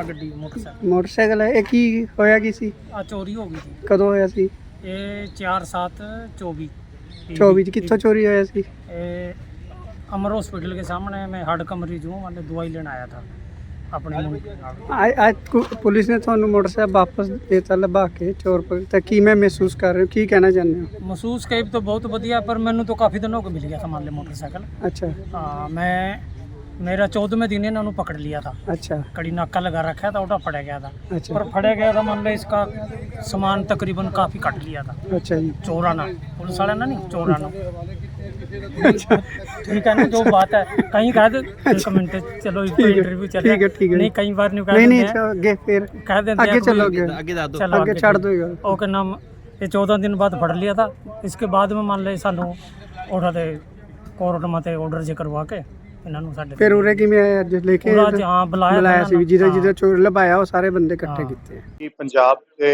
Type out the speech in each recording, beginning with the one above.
Motorcycle motorcycle ਹੈ ਇਹ ਕੀ ਹੋਇਆ ਕੀ ਸੀ ਆ ਚੋਰੀ ਹੋ ਗਈ ਸੀ ਕਦੋਂ ਹੋਇਆ ਸੀ ਇਹ 4 7 24 24 ਚ ਕਿੱਥੋਂ ਚੋਰੀ ਹੋਇਆ ਸੀ ਇਹ अमर हॉस्पिटल के सामने मैं हार्ट का मरीज हूँ मैंने दवाई लेने आया था अपने मुंह के नाल। ਅੱਜ ਅੱਜ ਕੁ- ਪੁਲਿਸ ਨੇ ਤੁਹਾਨੂੰ ਮੋਟਰਸਾਈਕਲ ਵਾਪਸ ਦੇਤਾ ਲਭਾ ਕੇ ਚੋਰ ਪਰ ਤਾਂ ਕੀ ਮੈਂ ਮਹਿਸੂਸ ਕਰ ਰਿਹਾ ਕੀ ਕਹਿਣਾ ਚਾਹੁੰਦੇ ਹੋ महसूस कई तो बहुत बढ़िया पर मैंने तो काफ़ी दिनों को मिल गया था मान ले मोटरसाइकिल ਅੱਛਾ हाँ मैं मेरा चौदहवें दिन इन्होंने पकड़ लिया था ਅੱਛਾ कड़ी नाका लगा रखा था उठा फड़ा गया था ਅੱਛਾ पर फड़ा गया था मान लो इसका सामान तकरीबन काफ़ी कट लिया था ਅੱਛਾ ਜੀ चोराना पुलिस वाला ना नहीं चोराना ठीक है ना जो बात है कहीं कह दे एक मिनट चलो इस पे ठीक है, इंटरव्यू चल ठीक है, ठीक है। नहीं कई बार नहीं कह ਨਹੀਂ ਨਹੀਂ देते हैं ਅੱਛਾ, ਅੱਗੇ ਫਿਰ कह देते ਅੱਗੇ हैं कोई- ਚੱਲੋਗੇ चलो ਅੱਗੇ ਛੱਡ ਦੋ ਯਾਰ ओके नाम ये चौदह दिन बाद फड़ लिया था इसके बाद में मान ले सानू ऑर्डर दे कोर्ट मते ऑर्डर जे करवा के ਇਹਨਾਂ ਨੂੰ ਸਾਡੇ ਫਿਰ ਉਰੇ ਕਿਵੇਂ ਆਏ? ਅੱਜ ਲੈ ਕੇ ਪੂਰਾ ਹਾਂ ਬੁਲਾਇਆ ਬੁਲਾਇਆ ਸੀ ਵੀ ਜਿਹਦੇ ਚੋਰ ਲਭਾਇਆ ਉਹ ਸਾਰੇ ਬੰਦੇ ਇਕੱਠੇ ਹਾਂ। ਕੀਤੇ ਕਿ ਪੰਜਾਬ ਦੇ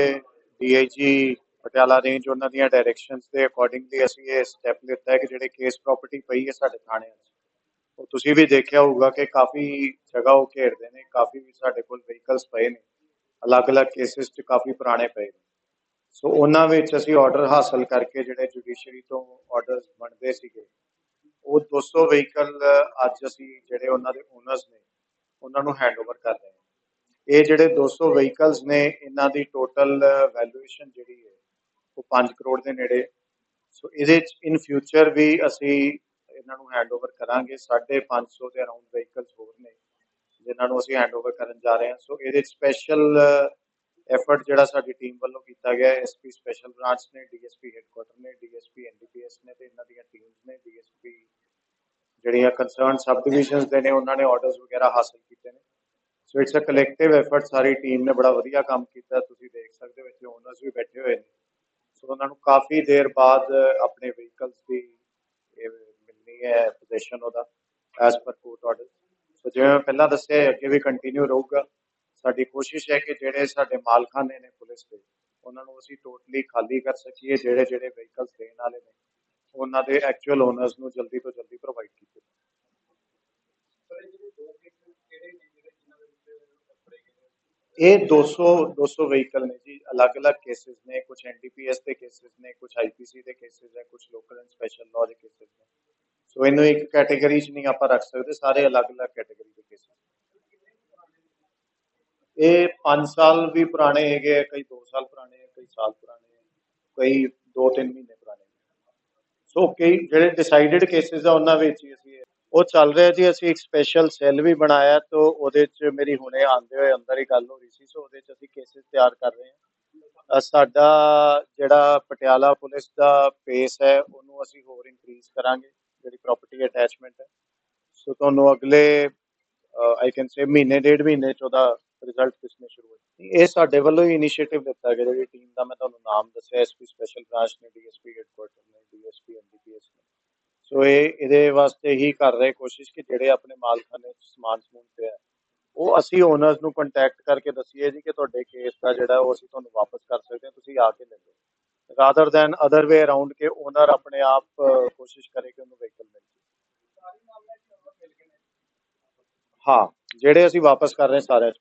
ਡੀਆਈਜੀ ਪਟਿਆਲਾ ਰੇਂਜ ਉਹਨਾਂ ਦੀਆਂ ਡਾਇਰੈਕਸ਼ਨਸ ਦੇ ਅਕੋਰਡਿੰਗਲੀ ਅਸੀਂ ਇਹ ਸਟੈਪ ਲਿੱਤਾ ਹੈ ਕਿ ਜਿਹੜੇ ਕੇਸ ਪ੍ਰਾਪਰਟੀ ਪਈ ਹੈ ਸਾਡੇ ਥਾਣਿਆਂ 'ਚ ਉਹ ਤੁਸੀਂ ਵੀ ਦੇਖਿਆ ਹੋਊਗਾ ਕਿ ਕਾਫੀ ਜਗ੍ਹਾ ਉਹ ਘੇਰਦੇ ਨੇ ਕਾਫੀ ਵੀ ਸਾਡੇ ਕੋਲ ਵਹੀਕਲਸ ਪਏ ਨੇ। ਅਲੱਗ-ਅਲੱਗ ਕੇਸਿਸ 'ਚ ਕਾਫੀ ਪੁਰਾਣੇ ਪਏ ਨੇ। ਸੋ ਉਹਨਾਂ ਵਿੱਚ ਅਸੀਂ ਆਰਡਰ ਹਾਸਲ ਕਰਕੇ ਜਿਹੜੇ ਜੁਡੀਸ਼ਰੀ ਤੋਂ ਆਰਡਰਸ ਬਣਦੇ ਸੀਗੇ ਉਹ 200 ਵਹੀਕਲ ਅੱਜ ਅਸੀਂ ਜਿਹੜੇ ਉਹਨਾਂ ਦੇ ਓਨਰਸ ਨੇ, ਉਹਨਾਂ ਨੂੰ ਹੈਂਡਓਵਰ ਕਰ ਰਹੇ ਹਾਂ। ਇਹ ਜਿਹੜੇ 200 ਵਹੀਕਲਸ ਨੇ, ਇਹਨਾਂ ਦੀ ਟੋਟਲ ਵੈਲਿਊਏਸ਼ਨ ਜਿਹੜੀ ਹੈ, ਉਹ 5 ਕਰੋੜ ਦੇ ਨੇੜੇ। ਸੋ ਇਹਦੇ ਚ ਇਨ ਫਿਊਚਰ ਵੀ ਅਸੀਂ ਇਹਨਾਂ ਨੂੰ ਹੈਂਡਓਵਰ ਕਰਾਂਗੇ। 550 ਦੇ ਅਰਾਊਂਡ ਵਹੀਕਲਸ ਹੋਰ ਨੇ, ਜਿਨ੍ਹਾਂ ਨੂੰ ਅਸੀਂ ਹੈਂਡਓਵਰ ਕਰਨ ਜਾ ਰਹੇ ਹਾਂ। ਸੋ ਇਹਦੇ ਸਪੈਸ਼ਲ ਐਫਰਟ ਜਿਹੜਾ ਸਾਡੀ ਟੀਮ ਵੱਲੋਂ ਕੀਤਾ ਗਿਆ ਹੈ। ਐਸਪੀ ਸਪੈਸ਼ਲ ਬ੍ਰਾਂਚ ਨੇ ਡੀਐਸਪੀ ਹੈੱਡਕੁਆਟਰ ਨੇ ਡੀਐਸਪੀ ਐਨਡੀਪੀਐਸ ਨੇ ਤੇ ਇਹਨਾਂ ਦੀਆਂ ਟੀਮਸ ਨੇ ਡੀਐਸਪੀ ਜਿਹੜੀਆਂ ਕੰਸਰਨ ਸਬ ਡਿਵੀਜ਼ਨਸ ਦੇ ਨੇ, ਉਹਨਾਂ ਨੇ ਆਰਡਰਸ ਵਗੈਰਾ ਹਾਸਲ ਕੀਤੇ ਨੇ। So it's a collective effort sorry team ਨੇ ਬੜਾ ਵਧੀਆ ਕੰਮ ਕੀਤਾ, ਤੁਸੀਂ ਦੇਖ ਸਕਦੇ ਹੋ, ਇੱਥੇ ਓਨਰਸ ਵੀ ਬੈਠੇ ਹੋਏ ਨੇ। ਸੋ ਉਹਨਾਂ ਨੂੰ ਕਾਫੀ ਦੇਰ ਬਾਅਦ ਆਪਣੇ ਵਹੀਕਲਸ ਦੀ ਮਿਲਣੀ ਹੈ ਪੋਜੀਸ਼ਨ ਉਹਦਾ ਐਸ ਪਰ ਕੋਰਟ ਆਰਡਰ ਸੋ ਜਿਵੇਂ ਮੈਂ ਪਹਿਲਾਂ ਦੱਸਿਆ ਅੱਗੇ ਵੀ ਕੰਟੀਨਿਊ ਰਹੂਗਾ। ਸਾਡੀ ਕੋਸ਼ਿਸ਼ ਹੈ ਕਿ ਜਿਹੜੇ ਸਾਡੇ ਮਾਲਖਾਨੇ ਨੇ ਪੁਲਿਸ ਦੇ, ਉਹਨਾਂ ਨੂੰ ਅਸੀਂ ਟੋਟਲੀ ਖਾਲੀ ਕਰ ਸਕੀਏ ਜਿਹੜੇ ਜਿਹੜੇ ਵਹੀਕਲਸ ਦੇਣ ਵਾਲੇ ਨੇ। ਉਹਨਾਂ ਦੇ ਐਕਚੁਅਲ ਓਨਰਸ ਨੂੰ ਜਲਦੀ ਤੋਂ ਜਲਦੀ ਪ੍ਰੋਵਾਈਡ ਕੀਤੇ। ਇਹ 200 200 ਵਹੀਕਲ ਨੇ ਜੀ। ਅਲੱਗ-ਅਲੱਗ ਕੇਸਿਸ ਨੇ ਕੁਝ ਐਨਡੀਪੀਐਸ ਦੇ ਕੇਸਿਸ ਨੇ ਕੁਝ ਆਈਪੀਸੀ ਦੇ ਕੇਸਿਸ ਨੇ ਕੁਝ ਲੋਕਲ ਐਂਡ ਸਪੈਸ਼ਲ ਲਾਅ ਦੇ ਕੇਸਿਸ ਨੇ। ਸੋ ਇਹਨੂੰ ਇੱਕ ਕੈਟਾਗਰੀ 'ਚ ਨਹੀਂ ਆਪਾਂ ਰੱਖ ਸਕਦੇ, ਸਾਰੇ ਅਲੱਗ-ਅਲੱਗ ਕੈਟਾਗਰੀ ਦੇ ਕੇਸਿਸ ਇਹ 5 ਸਾਲ ਵੀ ਪੁਰਾਣੇ ਹੈਗੇ ਕਈ 2 ਸਾਲ ਪੁਰਾਣੇ ਕਈ ਸਾਲ ਪੁਰਾਣੇ ਕਈ 2-3 ਮਹੀਨੇ ਪੁਰਾਣੇ ਸੋ ਕਈ ਜਿਹੜੇ ਡਿਸਾਈਡਡ ਕੇਸਿਸ ਆ ਉਹਨਾਂ ਵਿੱਚ ਹੀ ਅਸੀਂ ਉਹ ਚੱਲ ਰਿਹਾ ਜੀ। ਅਸੀਂ ਇੱਕ ਸਪੈਸ਼ਲ ਸੈੱਲ ਵੀ ਬਣਾਇਆ ਤੋਂ ਉਹਦੇ 'ਚ ਮੇਰੀ ਹੁਣੇ ਆਉਂਦੇ ਹੋਏ ਅੰਦਰ ਹੀ ਗੱਲ ਹੋ ਰਹੀ ਸੀ। ਸੋ ਉਹਦੇ 'ਚ ਅਸੀਂ ਕੇਸਿਸ ਤਿਆਰ ਕਰ ਰਹੇ ਹਾਂ। ਅ, ਸਾਡਾ ਜਿਹੜਾ ਪਟਿਆਲਾ ਪੁਲਿਸ ਦਾ ਪੇਸ ਹੈ ਉਹਨੂੰ ਅਸੀਂ ਹੋਰ ਇਨਕਰੀਜ਼ ਕਰਾਂਗੇ। ਜਿਹੜੀ ਪ੍ਰਾਪਰਟੀ ਅਟੈਚਮੈਂਟ ਹੈ। ਸੋ ਤੁਹਾਨੂੰ ਅਗਲੇ ਆਈ ਕੈਨ ਸੇ ਮਹੀਨੇ ਡੇਢ ਮਹੀਨੇ ਚ ਉਹਦਾ ਰਿਜ਼ਲਟ ਦਿਸਣੇ ਸ਼ੁਰੂ ਹੋ ਜਾਣਗੇ। ਇਹ ਸਾਡੇ ਵੱਲੋਂ ਹੀ ਇਨੀਸ਼ੀਏਟਿਵ ਲਿੱਤਾ ਗਿਆ। ਜਿਹੜੀ ਟੀਮ ਦਾ ਮੈਂ ਤੁਹਾਨੂੰ ਨਾਮ ਦੱਸਿਆ ਐਸਪੀ ਸਪੈਸ਼ਲ ਬ੍ਰਾਂਚ ਨੇ ਡੀਐਸਪੀ ਹੈੱਡਕੁਆਟਰ ਨੇ ਡੀਐਸਪੀ ਐਨਡੀਪੀਐਸ ਨੇ ਸੋ ਇਹ ਇਹਦੇ ਵਾਸਤੇ ਹੀ ਕਰ ਰਹੇ ਕੋਸ਼ਿਸ਼ ਕਿ ਜਿਹੜੇ ਆਪਣੇ ਮਾਲਖਾਨੇ ਚ ਸਮਾਨ ਸਮੂਨ ਪਿਆ ਉਹ ਅਸੀਂ ਓਨਰਸ ਨੂੰ ਕੰਟੈਕਟ ਕਰਕੇ ਦਸੀਏ ਜੀ ਕਿ ਤੁਹਾਡੇ ਕੇਸ ਦਾ ਜਿਹੜਾ ਉਹ ਅਸੀਂ ਤੁਹਾਨੂੰ ਵਾਪਸ ਕਰ ਸਕਦੇ ਹਾਂ ਤੁਸੀਂ ਆ ਕੇ ਲੈ ਲਓ। Rather than other way around ਕਿ ਓਨਰ ਆਪਣੇ ਆਪ ਕੋਸ਼ਿਸ਼ ਕਰੇ ਕਿ ਉਹਨੂੰ ਵਹੀਕਲ ਮਿਲ ਜਾਏ ਹਾਂ ਜਿਹੜੇ ਅਸੀਂ ਵਾਪਸ ਕਰ ਰਹੇ ਚ